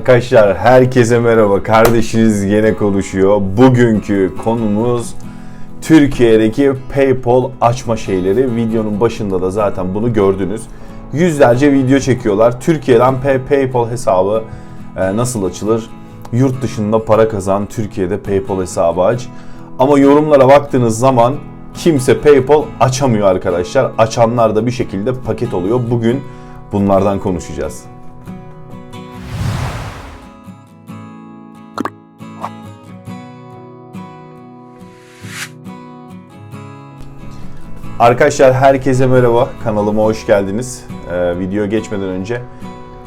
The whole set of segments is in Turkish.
Arkadaşlar herkese merhaba. Kardeşiniz gene konuşuyor. Bugünkü konumuz Türkiye'deki PayPal açma şeyleri. Videonun başında da zaten bunu gördünüz. Yüzlerce video çekiyorlar. Türkiye'den Pay- PayPal hesabı e, nasıl açılır? Yurt dışında para kazan, Türkiye'de PayPal hesabı aç. Ama yorumlara baktığınız zaman kimse PayPal açamıyor arkadaşlar. Açanlar da bir şekilde paket oluyor. Bugün bunlardan konuşacağız. Arkadaşlar herkese merhaba. Kanalıma hoş geldiniz. Ee, video geçmeden önce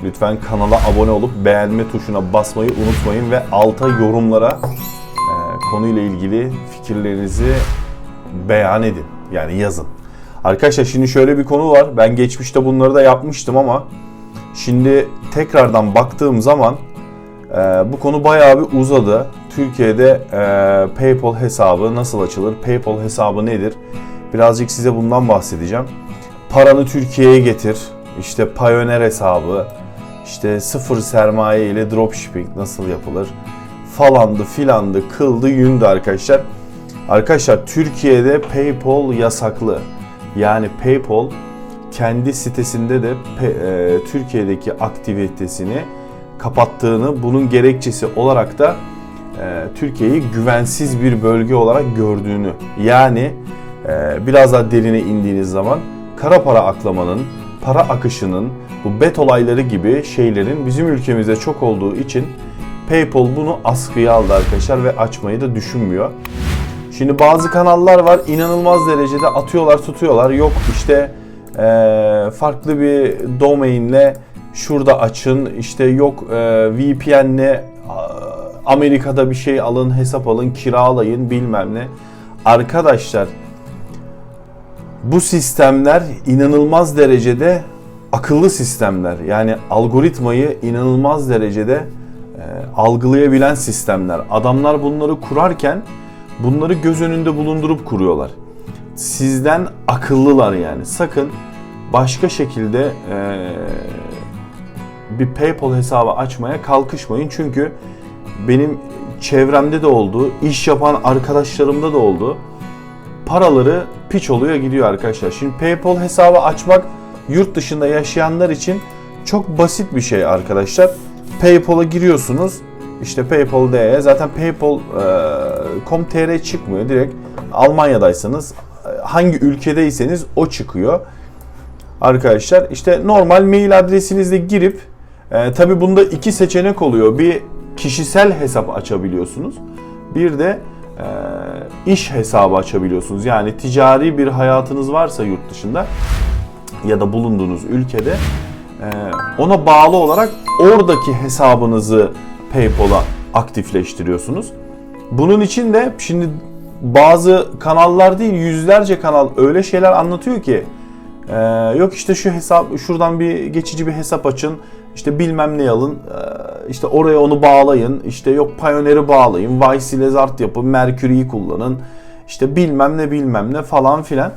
lütfen kanala abone olup beğenme tuşuna basmayı unutmayın ve alta yorumlara e, konuyla ilgili fikirlerinizi beyan edin. Yani yazın. Arkadaşlar şimdi şöyle bir konu var. Ben geçmişte bunları da yapmıştım ama şimdi tekrardan baktığım zaman e, bu konu bayağı bir uzadı. Türkiye'de e, PayPal hesabı nasıl açılır? PayPal hesabı nedir? Birazcık size bundan bahsedeceğim. Paranı Türkiye'ye getir. İşte Payoneer hesabı. işte sıfır sermaye ile dropshipping nasıl yapılır? Falandı filandı kıldı yündü arkadaşlar. Arkadaşlar Türkiye'de PayPal yasaklı. Yani PayPal kendi sitesinde de e, Türkiye'deki aktivitesini kapattığını, bunun gerekçesi olarak da e, Türkiye'yi güvensiz bir bölge olarak gördüğünü. Yani biraz daha derine indiğiniz zaman kara para aklamanın, para akışının, bu bet olayları gibi şeylerin bizim ülkemizde çok olduğu için PayPal bunu askıya aldı arkadaşlar ve açmayı da düşünmüyor. Şimdi bazı kanallar var inanılmaz derecede atıyorlar tutuyorlar. Yok işte eee, farklı bir domainle şurada açın. işte yok eee, VPN'le a- Amerika'da bir şey alın, hesap alın, kiralayın bilmem ne. Arkadaşlar bu sistemler inanılmaz derecede akıllı sistemler. Yani algoritmayı inanılmaz derecede e, algılayabilen sistemler. Adamlar bunları kurarken bunları göz önünde bulundurup kuruyorlar. Sizden akıllılar yani. Sakın başka şekilde e, bir PayPal hesabı açmaya kalkışmayın. Çünkü benim çevremde de oldu, iş yapan arkadaşlarımda da oldu paraları piç oluyor gidiyor arkadaşlar. Şimdi PayPal hesabı açmak yurt dışında yaşayanlar için çok basit bir şey arkadaşlar. PayPal'a giriyorsunuz. İşte PayPal.de zaten PayPal.com.tr çıkmıyor. Direkt Almanya'daysanız e, hangi ülkedeyseniz o çıkıyor. Arkadaşlar işte normal mail adresinizle girip e, tabi bunda iki seçenek oluyor. Bir kişisel hesap açabiliyorsunuz. Bir de e, iş hesabı açabiliyorsunuz. Yani ticari bir hayatınız varsa yurt dışında ya da bulunduğunuz ülkede e, ona bağlı olarak oradaki hesabınızı PayPal'a aktifleştiriyorsunuz. Bunun için de şimdi bazı kanallar değil yüzlerce kanal öyle şeyler anlatıyor ki ee, yok işte şu hesap şuradan bir geçici bir hesap açın işte bilmem ne alın ee, işte oraya onu bağlayın işte yok Pioneer'ı bağlayın Vice ile Zart yapın Mercury'yi kullanın işte bilmem ne bilmem ne falan filan.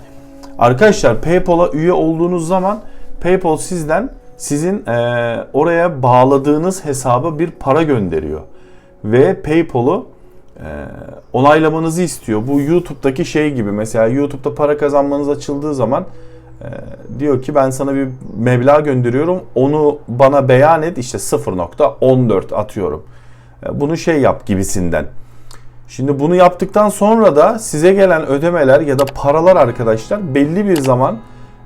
Arkadaşlar PayPal'a üye olduğunuz zaman PayPal sizden sizin ee, oraya bağladığınız hesaba bir para gönderiyor ve PayPal'u ee, onaylamanızı istiyor. Bu YouTube'daki şey gibi mesela YouTube'da para kazanmanız açıldığı zaman e, diyor ki ben sana bir meblağ gönderiyorum. Onu bana beyan et işte 0.14 atıyorum. E, bunu şey yap gibisinden. Şimdi bunu yaptıktan sonra da size gelen ödemeler ya da paralar arkadaşlar belli bir zaman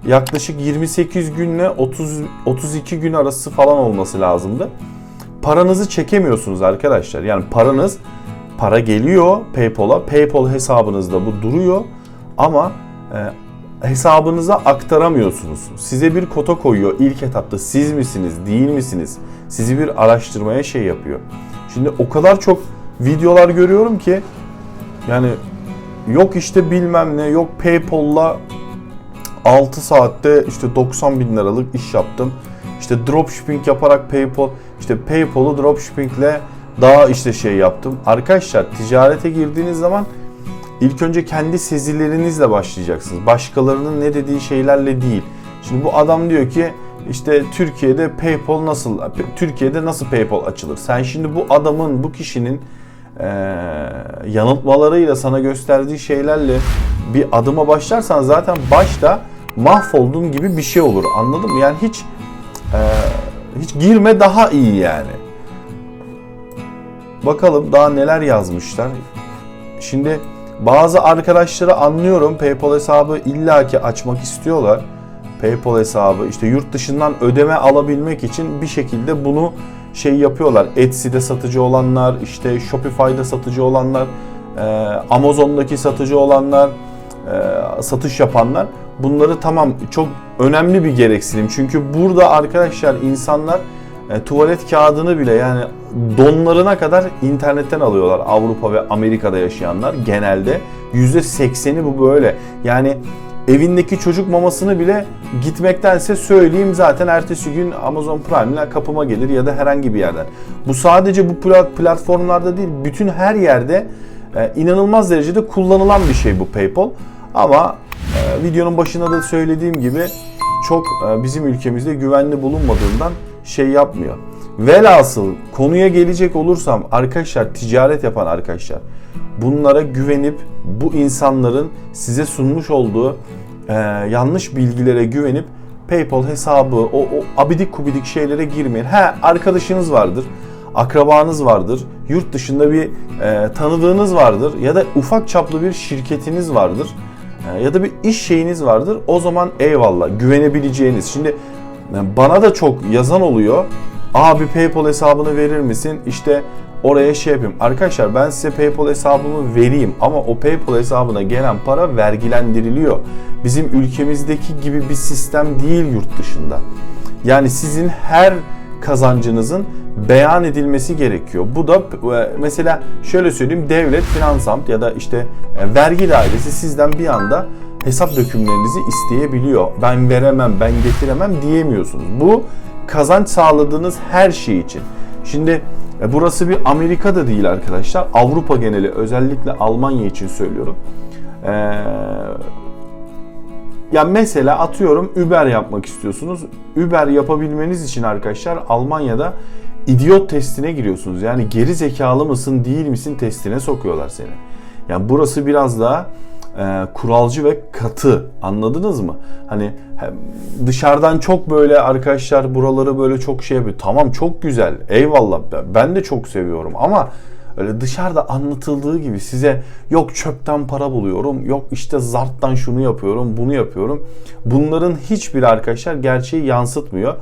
yaklaşık 28 günle 30 32 gün arası falan olması lazımdı. Paranızı çekemiyorsunuz arkadaşlar. Yani paranız para geliyor PayPal'a. PayPal hesabınızda bu duruyor ama e, hesabınıza aktaramıyorsunuz. Size bir kota koyuyor ilk etapta. Siz misiniz, değil misiniz? Sizi bir araştırmaya şey yapıyor. Şimdi o kadar çok videolar görüyorum ki yani yok işte bilmem ne, yok PayPal'la 6 saatte işte 90 bin liralık iş yaptım. İşte dropshipping yaparak PayPal, işte PayPal'u dropshippingle daha işte şey yaptım. Arkadaşlar ticarete girdiğiniz zaman ilk önce kendi sezilerinizle başlayacaksınız. Başkalarının ne dediği şeylerle değil. Şimdi bu adam diyor ki işte Türkiye'de PayPal nasıl Türkiye'de nasıl PayPal açılır? Sen şimdi bu adamın, bu kişinin e, yanıltmalarıyla sana gösterdiği şeylerle bir adıma başlarsan zaten başta mahvoldun gibi bir şey olur. Anladın mı? Yani hiç e, hiç girme daha iyi yani. Bakalım daha neler yazmışlar. Şimdi bazı arkadaşları anlıyorum. PayPal hesabı illaki açmak istiyorlar. PayPal hesabı işte yurt dışından ödeme alabilmek için bir şekilde bunu şey yapıyorlar. Etsy'de satıcı olanlar, işte Shopify'da satıcı olanlar, e, Amazon'daki satıcı olanlar, e, satış yapanlar bunları tamam çok önemli bir gereksinim. Çünkü burada arkadaşlar insanlar e, tuvalet kağıdını bile yani donlarına kadar internetten alıyorlar Avrupa ve Amerika'da yaşayanlar genelde. %80'i bu böyle. Yani evindeki çocuk mamasını bile gitmektense söyleyeyim zaten ertesi gün Amazon Prime ile kapıma gelir ya da herhangi bir yerden. Bu sadece bu platformlarda değil bütün her yerde e, inanılmaz derecede kullanılan bir şey bu PayPal. Ama e, videonun başında da söylediğim gibi çok e, bizim ülkemizde güvenli bulunmadığından şey yapmıyor. Velhasıl konuya gelecek olursam arkadaşlar ticaret yapan arkadaşlar bunlara güvenip bu insanların size sunmuş olduğu e, yanlış bilgilere güvenip PayPal hesabı o, o abidik kubidik şeylere girmeyin. He arkadaşınız vardır, akrabanız vardır, yurt dışında bir e, tanıdığınız vardır ya da ufak çaplı bir şirketiniz vardır e, ya da bir iş şeyiniz vardır. O zaman eyvallah güvenebileceğiniz. Şimdi bana da çok yazan oluyor. Abi PayPal hesabını verir misin? İşte oraya şey yapayım. Arkadaşlar ben size PayPal hesabımı vereyim ama o PayPal hesabına gelen para vergilendiriliyor. Bizim ülkemizdeki gibi bir sistem değil yurt dışında. Yani sizin her kazancınızın beyan edilmesi gerekiyor. Bu da e, mesela şöyle söyleyeyim devlet, finansamt ya da işte e, vergi dairesi sizden bir anda hesap dökümlerinizi isteyebiliyor. Ben veremem, ben getiremem diyemiyorsunuz. Bu kazanç sağladığınız her şey için. Şimdi e, burası bir Amerika da değil arkadaşlar. Avrupa geneli özellikle Almanya için söylüyorum. Ee, ya mesela atıyorum Uber yapmak istiyorsunuz. Uber yapabilmeniz için arkadaşlar Almanya'da idiot testine giriyorsunuz. Yani geri zekalı mısın değil misin testine sokuyorlar seni. Yani burası biraz daha e, kuralcı ve katı. Anladınız mı? Hani dışarıdan çok böyle arkadaşlar buraları böyle çok şey yapıyor. Tamam çok güzel. Eyvallah. Ben de çok seviyorum ama öyle dışarıda anlatıldığı gibi size yok çöpten para buluyorum, yok işte zarttan şunu yapıyorum, bunu yapıyorum. Bunların hiçbir arkadaşlar gerçeği yansıtmıyor.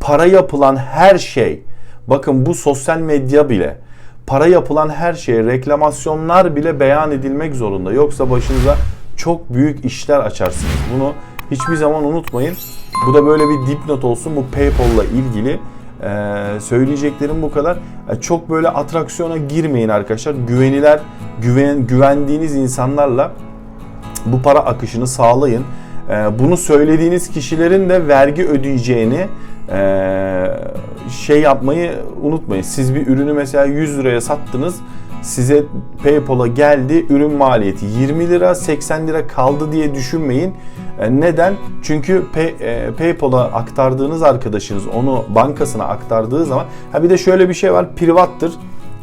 Para yapılan her şey, bakın bu sosyal medya bile, para yapılan her şeye reklamasyonlar bile beyan edilmek zorunda. Yoksa başınıza çok büyük işler açarsınız. Bunu hiçbir zaman unutmayın. Bu da böyle bir dipnot olsun bu PayPal'la ilgili. Ee, söyleyeceklerim bu kadar. Ee, çok böyle atraksiyona girmeyin arkadaşlar. Güveniler, güven, güvendiğiniz insanlarla bu para akışını sağlayın. Ee, bunu söylediğiniz kişilerin de vergi ödeyeceğini e, şey yapmayı unutmayın. Siz bir ürünü mesela 100 liraya sattınız. Size PayPal'a geldi. Ürün maliyeti 20 lira, 80 lira kaldı diye düşünmeyin. E, neden? Çünkü pay, e, PayPal'a aktardığınız arkadaşınız onu bankasına aktardığı zaman ha bir de şöyle bir şey var. Privattır.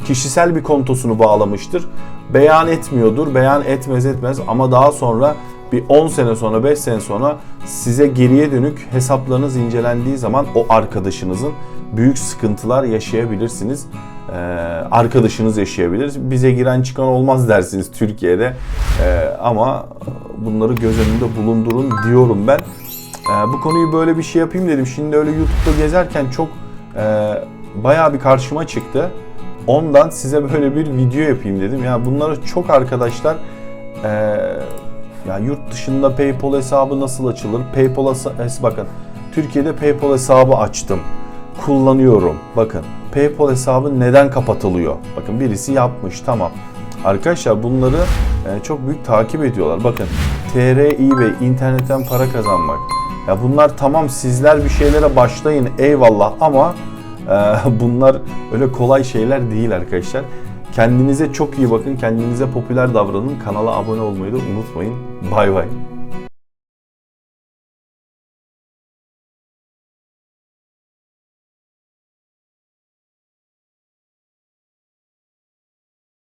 Kişisel bir kontosunu bağlamıştır. Beyan etmiyordur. Beyan etmez etmez ama daha sonra bir 10 sene sonra 5 sene sonra size geriye dönük hesaplarınız incelendiği zaman o arkadaşınızın büyük sıkıntılar yaşayabilirsiniz. Ee, arkadaşınız yaşayabilir. Bize giren çıkan olmaz dersiniz Türkiye'de. Ee, ama bunları göz önünde bulundurun diyorum ben. Ee, bu konuyu böyle bir şey yapayım dedim. Şimdi öyle YouTube'da gezerken çok e, bayağı bir karşıma çıktı. Ondan size böyle bir video yapayım dedim. Ya bunları çok arkadaşlar e, ya yurt dışında PayPal hesabı nasıl açılır? PayPal hesabı bakın. Türkiye'de PayPal hesabı açtım. Kullanıyorum. Bakın PayPal hesabı neden kapatılıyor? Bakın birisi yapmış tamam. Arkadaşlar bunları e, çok büyük takip ediyorlar. Bakın TR eBay internetten para kazanmak. Ya bunlar tamam sizler bir şeylere başlayın eyvallah ama e, bunlar öyle kolay şeyler değil arkadaşlar. Kendinize çok iyi bakın. Kendinize popüler davranın. Kanala abone olmayı da unutmayın. Bay bay.